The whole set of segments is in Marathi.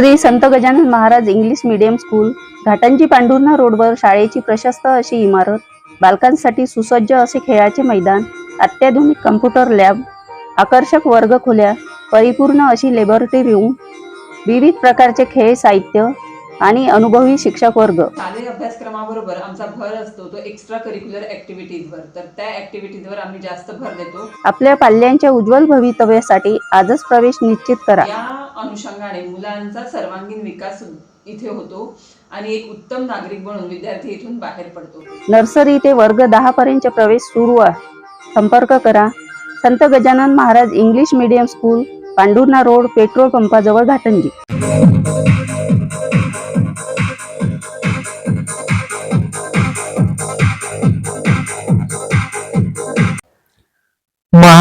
Shri Sant Gajanan Maharaj English medium school Ghatanji Pandhurna रोडवर शाळेची प्रशस्त अशी इमारत बालकांसाठी सुसज्ज असे खेळाचे मैदान अत्याधुनिक कम्प्युटर लॅब आकर्षक वर्गखोल्या परिपूर्ण अशी लेबॉरेटरी रूम विविध प्रकारचे खेळ साहित्य आणि अनुभवी शिक्षक वर्ग. शालेय अभ्यासक्रमाबरोबर आमचा भर असतो तो एक्स्ट्रा करिक्युलर ऍक्टिव्हिटीजवर तर त्या ऍक्टिव्हिटीजवर आम्ही जास्त भर देतो. आपल्या पाल्यांच्या उज्ज्वल भवितव्यासाठी आजच प्रवेश निश्चित करा. या अनुषंगाने मुलांचा सर्वांगीण विकास इथे होतो आणि एक उत्तम नागरिक बनून विद्यार्थी इथून बाहेर पडतो. नर्सरी ते वर्ग दहा पर्यंत प्रवेश सुरू आहे. संपर्क करा. Sant Gajanan Maharaj English medium school Pandhurna road petrol पंपाजवळ Ghatanji.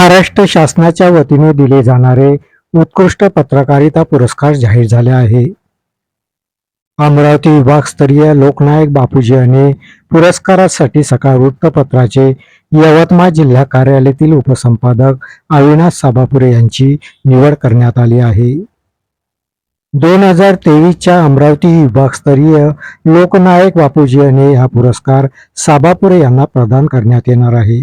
Maharashtra शासनाच्या वतीने दिले जाणारे उत्कृष्ट पत्रकारिता पुरस्कार जाहीर झाले आहे. अमरावती विभागस्तरीय लोकनायक बापूजी आणि पुरस्कारासाठी सकाळ वृत्तपत्राचे यवतमाळ जिल्हा कार्यालयातील उपसंपादक अविनाश साबापुरे यांची निवड करण्यात आली आहे. दोन हजार तेवीसच्या अमरावती विभागस्तरीय लोकनायक बापूजी आणि हा पुरस्कार साबापुरे यांना प्रदान करण्यात येणार आहे.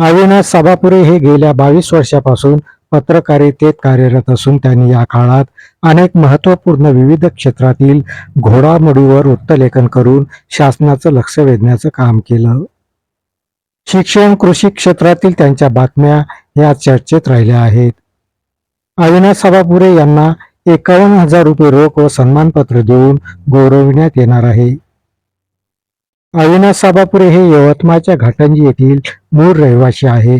अविनाश सभापुरे हे गेल्या बावीस वर्षापासून पत्रकारितेत कार्यरत असून त्यांनी या काळात अनेक महत्त्वपूर्ण विविध क्षेत्रातील घोडामोडीवर वृत्तलेखन करून शासनाचं लक्ष वेधण्याचं काम केलं. शिक्षण कृषी क्षेत्रातील त्यांच्या बातम्या या चर्चेत राहिल्या आहेत. अविनाश सभापुरे यांना एकावन्न हजार रुपये रोख व सन्मानपत्र देऊन गौरविण्यात येणार आहे. अविनाश साबापुरे हे यवतमाळच्या घाटंजी येथील मूळ रहिवासी आहे.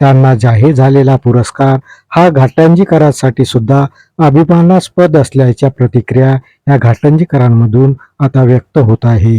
त्यांना जाहीर झालेला पुरस्कार हा घाटंजीकरांसाठी सुद्धा अभिमानास्पद असल्याच्या प्रतिक्रिया या घाटंजीकरांमधून आता व्यक्त होत आहे.